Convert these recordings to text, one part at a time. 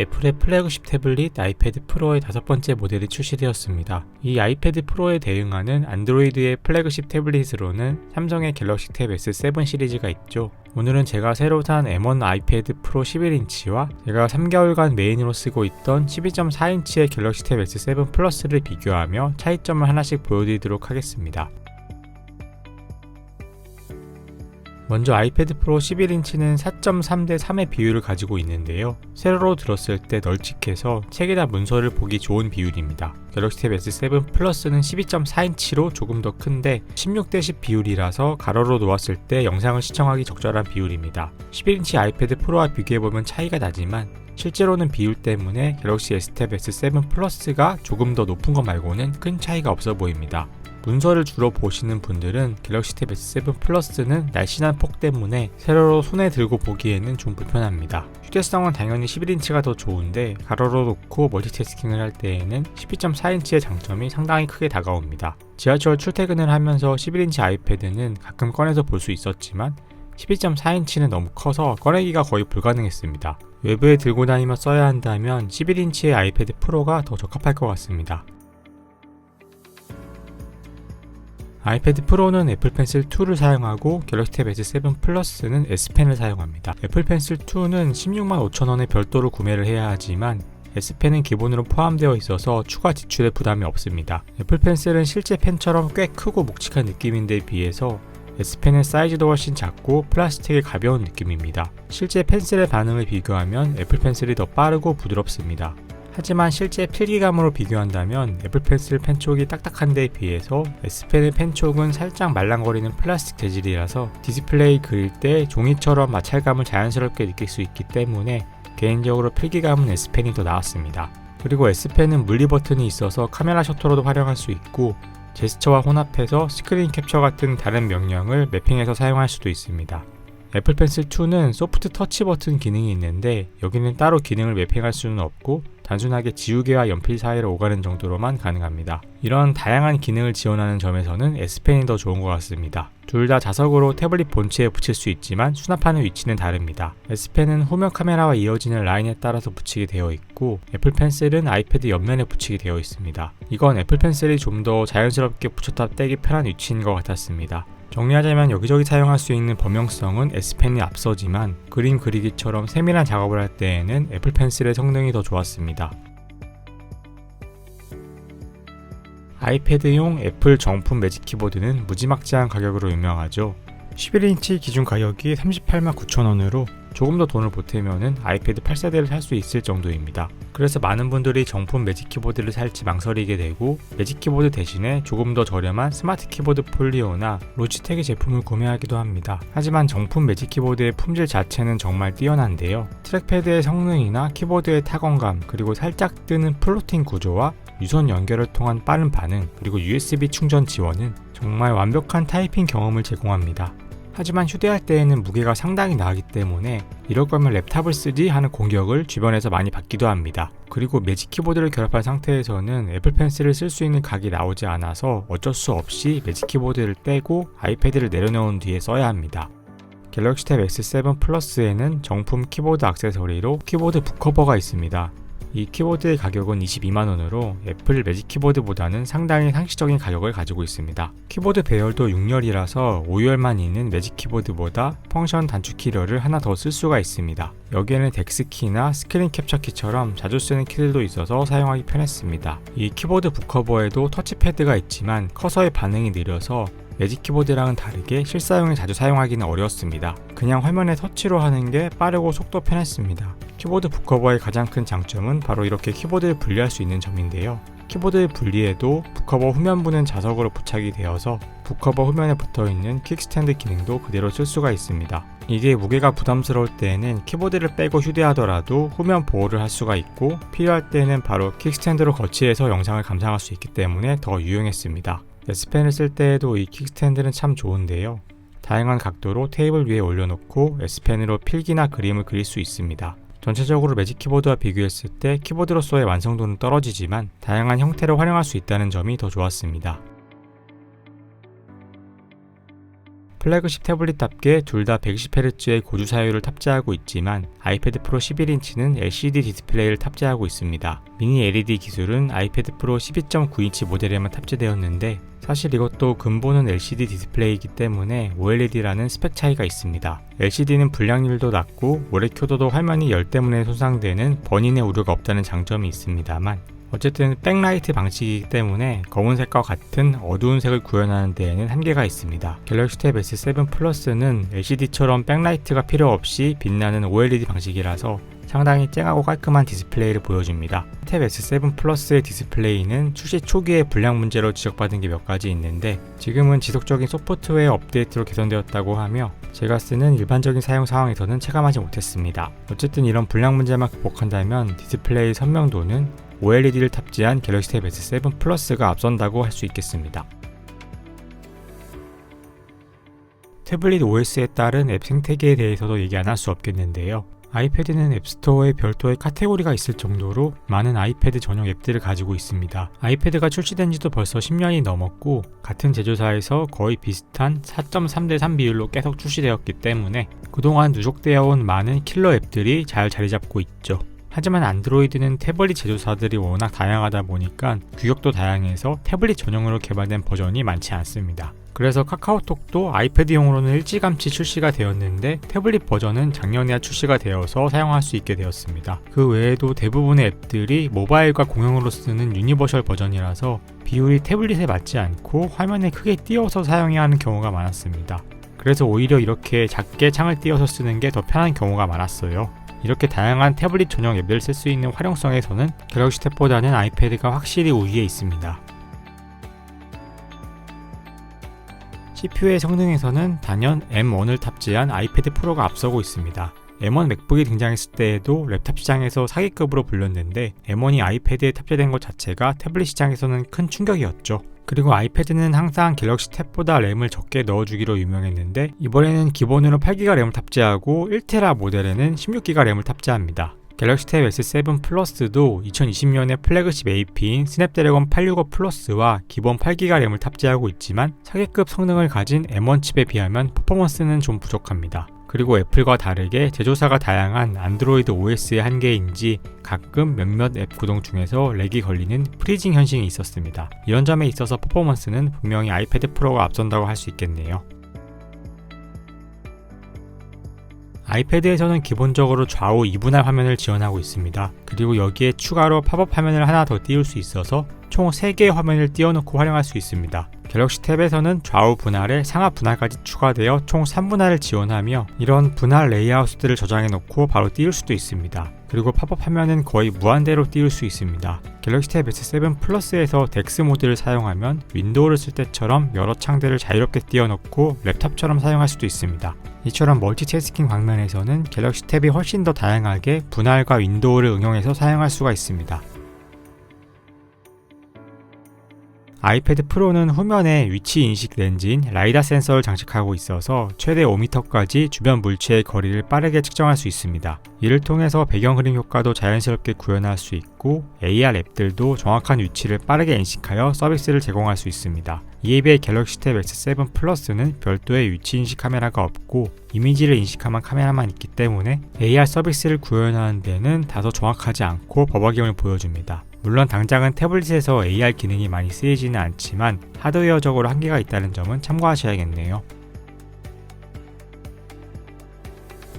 애플의 플래그십 태블릿 아이패드 프로의 다섯 번째 모델이 출시되었습니다. 이 아이패드 프로에 대응하는 안드로이드의 플래그십 태블릿으로는 삼성의 갤럭시 탭 S7 시리즈가 있죠. 오늘은 제가 새로 산 M1 아이패드 프로 11인치와 제가 3개월간 메인으로 쓰고 있던 12.4인치의 갤럭시 탭 S7 플러스를 비교하며 차이점을 하나씩 보여드리도록 하겠습니다. 먼저 아이패드 프로 11인치는 4.3대 3의 비율을 가지고 있는데요. 세로로 들었을 때 널찍해서 책이나 문서를 보기 좋은 비율입니다. 갤럭시 탭 S7 플러스는 12.4인치로 조금 더 큰데 16대 10 비율이라서 가로로 놓았을 때 영상을 시청하기 적절한 비율입니다. 11인치 아이패드 프로와 비교해보면 차이가 나지만 실제로는 비율 때문에 갤럭시 S 탭 S7 플러스가 조금 더 높은 것 말고는 큰 차이가 없어 보입니다. 문서를 주로 보시는 분들은 갤럭시 탭 S7 플러스는 날씬한 폭 때문에 세로로 손에 들고 보기에는 좀 불편합니다. 휴대성은 당연히 11인치가 더 좋은데 가로로 놓고 멀티태스킹을 할 때에는 12.4인치의 장점이 상당히 크게 다가옵니다. 지하철 출퇴근을 하면서 11인치 아이패드는 가끔 꺼내서 볼 수 있었지만 12.4인치는 너무 커서 꺼내기가 거의 불가능했습니다. 외부에 들고 다니며 써야 한다면 11인치의 아이패드 프로가 더 적합할 것 같습니다. 아이패드 프로는 애플 펜슬 2를 사용하고 갤럭시 탭 S7 플러스는 S펜을 사용합니다. 애플 펜슬 2는 16만 5천원에 별도로 구매를 해야 하지만 S펜은 기본으로 포함되어 있어서 추가 지출의 부담이 없습니다. 애플 펜슬은 실제 펜처럼 꽤 크고 묵직한 느낌인데 비해서 S펜은 사이즈도 훨씬 작고 플라스틱이 가벼운 느낌입니다. 실제 펜슬의 반응을 비교하면 애플 펜슬이 더 빠르고 부드럽습니다. 하지만 실제 필기감으로 비교한다면 애플 펜슬 펜촉이 딱딱한 데에 비해서 S펜의 펜촉은 살짝 말랑거리는 플라스틱 재질이라서 디스플레이 그릴 때 종이처럼 마찰감을 자연스럽게 느낄 수 있기 때문에 개인적으로 필기감은 S펜이 더 나았습니다. 그리고 S펜은 물리 버튼이 있어서 카메라 셔터로도 활용할 수 있고 제스처와 혼합해서 스크린 캡처 같은 다른 명령을 매핑해서 사용할 수도 있습니다. 애플 펜슬 2는 소프트 터치 버튼 기능이 있는데 여기는 따로 기능을 매핑할 수는 없고 단순하게 지우개와 연필 사이로 오가는 정도로만 가능합니다. 이런 다양한 기능을 지원하는 점에서는 S펜이 더 좋은 것 같습니다. 둘 다 자석으로 태블릿 본체에 붙일 수 있지만 수납하는 위치는 다릅니다. S펜은 후면 카메라와 이어지는 라인에 따라서 붙이게 되어 있고 애플 펜슬은 아이패드 옆면에 붙이게 되어 있습니다. 이건 애플 펜슬이 좀 더 자연스럽게 붙였다 떼기 편한 위치인 것 같았습니다. 정리하자면 여기저기 사용할 수 있는 범용성은 S펜이 앞서지만 그림 그리기처럼 세밀한 작업을 할 때에는 애플 펜슬의 성능이 더 좋았습니다. 아이패드용 애플 정품 매직 키보드는 무지막지한 가격으로 유명하죠. 11인치 기준 가격이 38만 9천원으로 조금 더 돈을 보태면은 아이패드 8세대를 살 수 있을 정도입니다. 그래서 많은 분들이 정품 매직 키보드를 살지 망설이게 되고 매직 키보드 대신에 조금 더 저렴한 스마트 키보드 폴리오나 로지텍의 제품을 구매하기도 합니다. 하지만 정품 매직 키보드의 품질 자체는 정말 뛰어난데요. 트랙패드의 성능이나 키보드의 타건감 그리고 살짝 뜨는 플로팅 구조와 유선 연결을 통한 빠른 반응 그리고 USB 충전 지원은 정말 완벽한 타이핑 경험을 제공합니다. 하지만 휴대할 때에는 무게가 상당히 나기 때문에 이럴 거면 랩탑을 쓰지 하는 공격을 주변에서 많이 받기도 합니다. 그리고 매직 키보드를 결합한 상태에서는 애플 펜슬을 쓸 수 있는 각이 나오지 않아서 어쩔 수 없이 매직 키보드를 떼고 아이패드를 내려놓은 뒤에 써야 합니다. 갤럭시 탭 S7 플러스에는 정품 키보드 액세서리로 키보드 북커버가 있습니다. 이 키보드의 가격은 22만원으로 애플 매직 키보드보다는 상당히 상시적인 가격을 가지고 있습니다. 키보드 배열도 6열이라서 5열만 있는 매직 키보드보다 펑션 단축키를 하나 더 쓸 수가 있습니다. 여기에는 덱스키나 스크린 캡처 키처럼 자주 쓰는 키들도 있어서 사용하기 편했습니다. 이 키보드 북커버에도 터치패드가 있지만 커서의 반응이 느려서 매직 키보드랑은 다르게 실사용에 자주 사용하기는 어려웠습니다. 그냥 화면에 터치로 하는 게 빠르고 속도 편했습니다. 키보드 북커버의 가장 큰 장점은 바로 이렇게 키보드를 분리할 수 있는 점인데요. 키보드를 분리해도 북커버 후면부는 자석으로 부착이 되어서 북커버 후면에 붙어 있는 킥스탠드 기능도 그대로 쓸 수가 있습니다. 이게 무게가 부담스러울 때에는 키보드를 빼고 휴대하더라도 후면 보호를 할 수가 있고 필요할 때는 바로 킥스탠드로 거치해서 영상을 감상할 수 있기 때문에 더 유용했습니다. S펜을 쓸 때에도 이 킥스탠드는 참 좋은데요. 다양한 각도로 테이블 위에 올려놓고 S펜으로 필기나 그림을 그릴 수 있습니다. 전체적으로 매직 키보드와 비교했을 때 키보드로서의 완성도는 떨어지지만 다양한 형태를 활용할 수 있다는 점이 더 좋았습니다. 플래그십 태블릿답게 둘 다 120Hz의 고주 사율을 탑재하고 있지만 아이패드 프로 11인치는 LCD 디스플레이를 탑재하고 있습니다. 미니 LED 기술은 아이패드 프로 12.9인치 모델에만 탑재되었는데 사실 이것도 근본은 LCD 디스플레이이기 때문에 OLED라는 스펙 차이가 있습니다. LCD는 불량률도 낮고 오래 켜둬도 화면이 열 때문에 손상되는 번인의 우려가 없다는 장점이 있습니다만 어쨌든 백라이트 방식이기 때문에 검은색과 같은 어두운 색을 구현하는 데에는 한계가 있습니다. 갤럭시 탭 S7 플러스는 LCD처럼 백라이트가 필요 없이 빛나는 OLED 방식이라서 상당히 쨍하고 깔끔한 디스플레이를 보여줍니다. 탭 S7 플러스의 디스플레이는 출시 초기에 불량 문제로 지적받은 게 몇 가지 있는데 지금은 지속적인 소프트웨어 업데이트로 개선되었다고 하며 제가 쓰는 일반적인 사용 상황에서는 체감하지 못했습니다. 어쨌든 이런 불량 문제만 극복한다면 디스플레이 선명도는 OLED를 탑재한 갤럭시 탭 S7 플러스가 앞선다고 할 수 있겠습니다. 태블릿 OS에 따른 앱 생태계에 대해서도 얘기 안 할 수 없겠는데요. 아이패드는 앱스토어에 별도의 카테고리가 있을 정도로 많은 아이패드 전용 앱들을 가지고 있습니다. 아이패드가 출시된 지도 벌써 10년이 넘었고 같은 제조사에서 거의 비슷한 4.3대 3 비율로 계속 출시되었기 때문에 그동안 누적되어 온 많은 킬러 앱들이 잘 자리 잡고 있죠. 하지만 안드로이드는 태블릿 제조사들이 워낙 다양하다 보니까 규격도 다양해서 태블릿 전용으로 개발된 버전이 많지 않습니다. 그래서 카카오톡도 아이패드용으로는 일찌감치 출시가 되었는데 태블릿 버전은 작년에야 출시가 되어서 사용할 수 있게 되었습니다. 그 외에도 대부분의 앱들이 모바일과 공용으로 쓰는 유니버셜 버전이라서 비율이 태블릿에 맞지 않고 화면에 크게 띄워서 사용해야 하는 경우가 많았습니다. 그래서 오히려 이렇게 작게 창을 띄워서 쓰는 게 더 편한 경우가 많았어요. 이렇게 다양한 태블릿 전용 앱을 쓸 수 있는 활용성에서는 갤럭시 탭보다는 아이패드가 확실히 우위에 있습니다. CPU의 성능에서는 단연 M1을 탑재한 아이패드 프로가 앞서고 있습니다. M1 맥북이 등장했을 때에도 랩탑 시장에서 사기급으로 불렸는데 M1이 아이패드에 탑재된 것 자체가 태블릿 시장에서는 큰 충격이었죠. 그리고 아이패드는 항상 갤럭시 탭보다 램을 적게 넣어주기로 유명했는데 이번에는 기본으로 8기가 램을 탑재하고 1테라 모델에는 16기가 램을 탑재합니다. 갤럭시 탭 S7 플러스도 2020년에 플래그십 AP인 스냅드래곤 865 플러스와 기본 8기가 램을 탑재하고 있지만 사기급 성능을 가진 M1 칩에 비하면 퍼포먼스는 좀 부족합니다. 그리고 애플과 다르게 제조사가 다양한 안드로이드 OS의 한계인지 가끔 몇몇 앱 구동 중에서 렉이 걸리는 프리징 현상이 있었습니다. 이런 점에 있어서 퍼포먼스는 분명히 아이패드 프로가 앞선다고 할 수 있겠네요. 아이패드에서는 기본적으로 좌우 2분할 화면을 지원하고 있습니다. 그리고 여기에 추가로 팝업 화면을 하나 더 띄울 수 있어서 총 3개의 화면을 띄워놓고 활용할 수 있습니다. 갤럭시 탭에서는 좌우 분할에 상하 분할까지 추가되어 총 3분할을 지원하며 이런 분할 레이아웃들을 저장해 놓고 바로 띄울 수도 있습니다. 그리고 팝업 화면은 거의 무한대로 띄울 수 있습니다. 갤럭시 탭 S7 플러스에서 덱스 모드를 사용하면 윈도우를 쓸 때처럼 여러 창들을 자유롭게 띄워놓고 랩탑처럼 사용할 수도 있습니다. 이처럼 멀티태스킹 방면에서는 갤럭시 탭이 훨씬 더 다양하게 분할과 윈도우를 응용해서 사용할 수가 있습니다. 아이패드 프로는 후면에 위치 인식 렌즈인 라이다 센서를 장착하고 있어서 최대 5m까지 주변 물체의 거리를 빠르게 측정할 수 있습니다. 이를 통해서 배경 흐림 효과도 자연스럽게 구현할 수 있고 AR 앱들도 정확한 위치를 빠르게 인식하여 서비스를 제공할 수 있습니다. 이에 비해 갤럭시 탭 S7 플러스는 별도의 위치 인식 카메라가 없고 이미지를 인식하는 카메라만 있기 때문에 AR 서비스를 구현하는 데는 다소 정확하지 않고 버벅임을 보여줍니다. 물론 당장은 태블릿에서 AR 기능이 많이 쓰이지는 않지만 하드웨어적으로 한계가 있다는 점은 참고하셔야겠네요.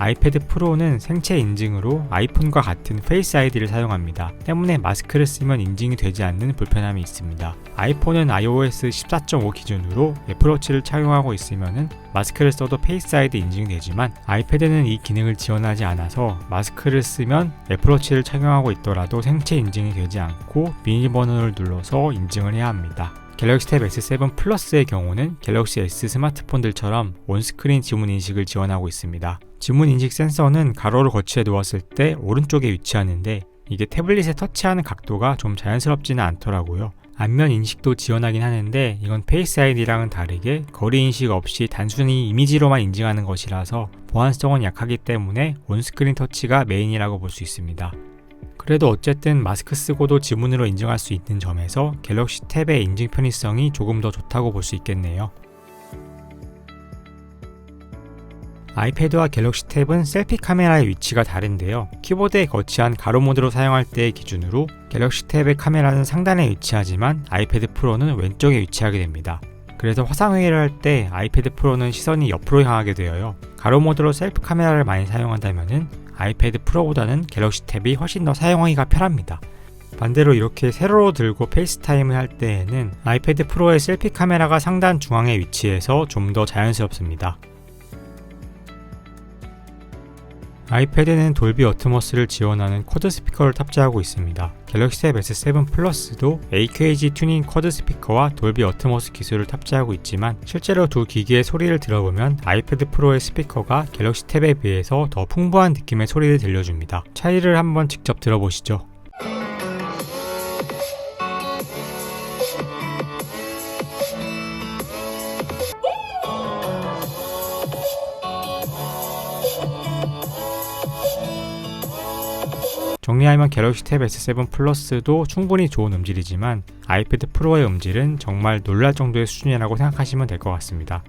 아이패드 프로는 생체 인증으로 아이폰과 같은 페이스 아이디를 사용합니다. 때문에 마스크를 쓰면 인증이 되지 않는 불편함이 있습니다. 아이폰은 iOS 14.5 기준으로 애플워치를 착용하고 있으면 마스크를 써도 페이스 아이디 인증되지만 아이패드는 이 기능을 지원하지 않아서 마스크를 쓰면 애플워치를 착용하고 있더라도 생체 인증이 되지 않고 비밀번호를 눌러서 인증을 해야 합니다. 갤럭시 탭 S7 플러스의 경우는 갤럭시 S 스마트폰들처럼 온스크린 지문 인식을 지원하고 있습니다. 지문 인식 센서는 가로를 거치해 놓았을 때 오른쪽에 위치하는데 이게 태블릿에 터치하는 각도가 좀 자연스럽지는 않더라고요. 안면 인식도 지원하긴 하는데 이건 페이스 아이디랑은 다르게 거리 인식 없이 단순히 이미지로만 인증하는 것이라서 보안성은 약하기 때문에 온스크린 터치가 메인이라고 볼 수 있습니다. 그래도 어쨌든 마스크 쓰고도 지문으로 인증할 수 있는 점에서 갤럭시 탭의 인증 편의성이 조금 더 좋다고 볼 수 있겠네요. 아이패드와 갤럭시 탭은 셀피 카메라의 위치가 다른데요. 키보드에 거치한 가로 모드로 사용할 때의 기준으로 갤럭시 탭의 카메라는 상단에 위치하지만 아이패드 프로는 왼쪽에 위치하게 됩니다. 그래서 화상회의를 할 때 아이패드 프로는 시선이 옆으로 향하게 되어요. 가로 모드로 셀프 카메라를 많이 사용한다면 아이패드 프로보다는 갤럭시 탭이 훨씬 더 사용하기가 편합니다. 반대로 이렇게 세로로 들고 페이스타임을 할 때에는 아이패드 프로의 셀피 카메라가 상단 중앙에 위치해서 좀 더 자연스럽습니다. 아이패드는 돌비 어트모스를 지원하는 쿼드 스피커를 탑재하고 있습니다. 갤럭시 탭 S7 플러스도 AKG 튜닝 쿼드 스피커와 돌비 어트모스 기술을 탑재하고 있지만 실제로 두 기기의 소리를 들어보면 아이패드 프로의 스피커가 갤럭시 탭에 비해서 더 풍부한 느낌의 소리를 들려줍니다. 차이를 한번 직접 들어보시죠. 정리하면 갤럭시 탭 S7 플러스도 충분히 좋은 음질이지만 아이패드 프로의 음질은 정말 놀랄 정도의 수준이라고 생각하시면 될 것 같습니다.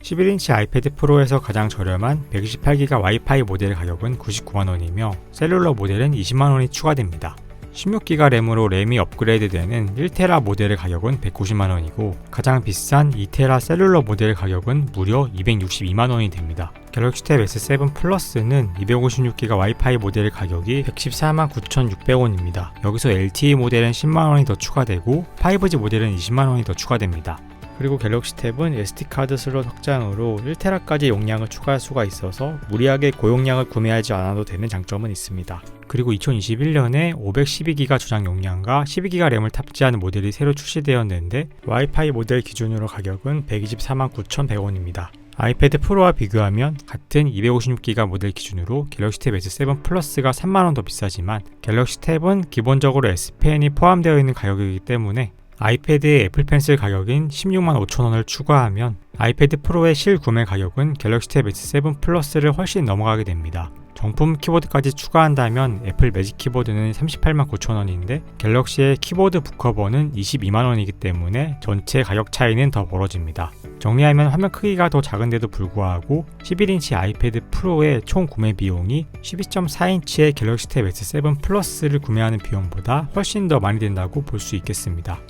11인치 아이패드 프로에서 가장 저렴한 128기가 와이파이 모델 가격은 99만원이며 셀룰러 모델은 20만원이 추가됩니다. 16기가 램으로 램이 업그레이드되는 1테라 모델의 가격은 190만원이고 가장 비싼 2테라 셀룰러 모델 가격은 무려 262만원이 됩니다. 갤럭시 탭 S7 플러스는 256기가 와이파이 모델 가격이 114만 9,600원입니다. 여기서 LTE 모델은 10만원이 더 추가되고 5G 모델은 20만원이 더 추가됩니다. 그리고 갤럭시 탭은 SD카드 슬롯 확장으로 1테라까지 용량을 추가할 수가 있어서 무리하게 고용량을 구매하지 않아도 되는 장점은 있습니다. 그리고 2021년에 512기가 저장 용량과 12기가 램을 탑재하는 모델이 새로 출시되었는데 와이파이 모델 기준으로 가격은 124만 9,100원입니다. 아이패드 프로와 비교하면 같은 256기가 모델 기준으로 갤럭시 탭 S7 플러스가 3만원 더 비싸지만 갤럭시 탭은 기본적으로 S펜이 포함되어 있는 가격이기 때문에 아이패드의 애플 펜슬 가격인 16만 5천원을 추가하면 아이패드 프로의 실구매 가격은 갤럭시 탭 S7 플러스를 훨씬 넘어가게 됩니다. 정품 키보드까지 추가한다면 애플 매직 키보드는 38만 9천원인데 갤럭시의 키보드 북커버는 22만원이기 때문에 전체 가격 차이는 더 벌어집니다. 정리하면 화면 크기가 더 작은데도 불구하고 11인치 아이패드 프로의 총 구매 비용이 12.4인치의 갤럭시 탭 S7 플러스를 구매하는 비용보다 훨씬 더 많이 된다고 볼 수 있겠습니다.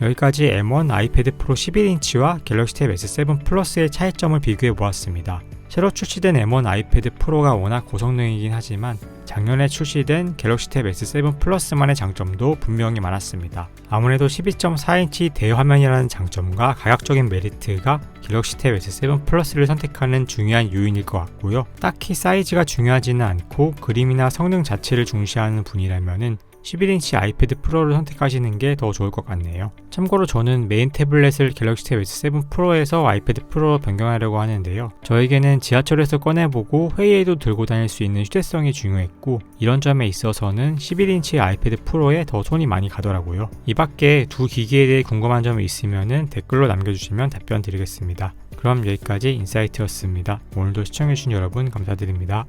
여기까지 M1 아이패드 프로 11인치와 갤럭시 탭 S7 플러스의 차이점을 비교해 보았습니다. 새로 출시된 M1 아이패드 프로가 워낙 고성능이긴 하지만 작년에 출시된 갤럭시 탭 S7 플러스만의 장점도 분명히 많았습니다. 아무래도 12.4인치 대화면이라는 장점과 가격적인 메리트가 갤럭시 탭 S7 플러스를 선택하는 중요한 요인일 것 같고요. 딱히 사이즈가 중요하지는 않고 그림이나 성능 자체를 중시하는 분이라면은 11인치 아이패드 프로를 선택하시는 게 더 좋을 것 같네요. 참고로 저는 메인 태블릿을 갤럭시 탭 S7 프로에서 아이패드 프로로 변경하려고 하는데요. 저에게는 지하철에서 꺼내보고 회의에도 들고 다닐 수 있는 휴대성이 중요했고 이런 점에 있어서는 11인치 아이패드 프로에 더 손이 많이 가더라고요. 이 밖에 두 기기에 대해 궁금한 점이 있으면 댓글로 남겨주시면 답변 드리겠습니다. 그럼 여기까지 인사이트였습니다. 오늘도 시청해주신 여러분 감사드립니다.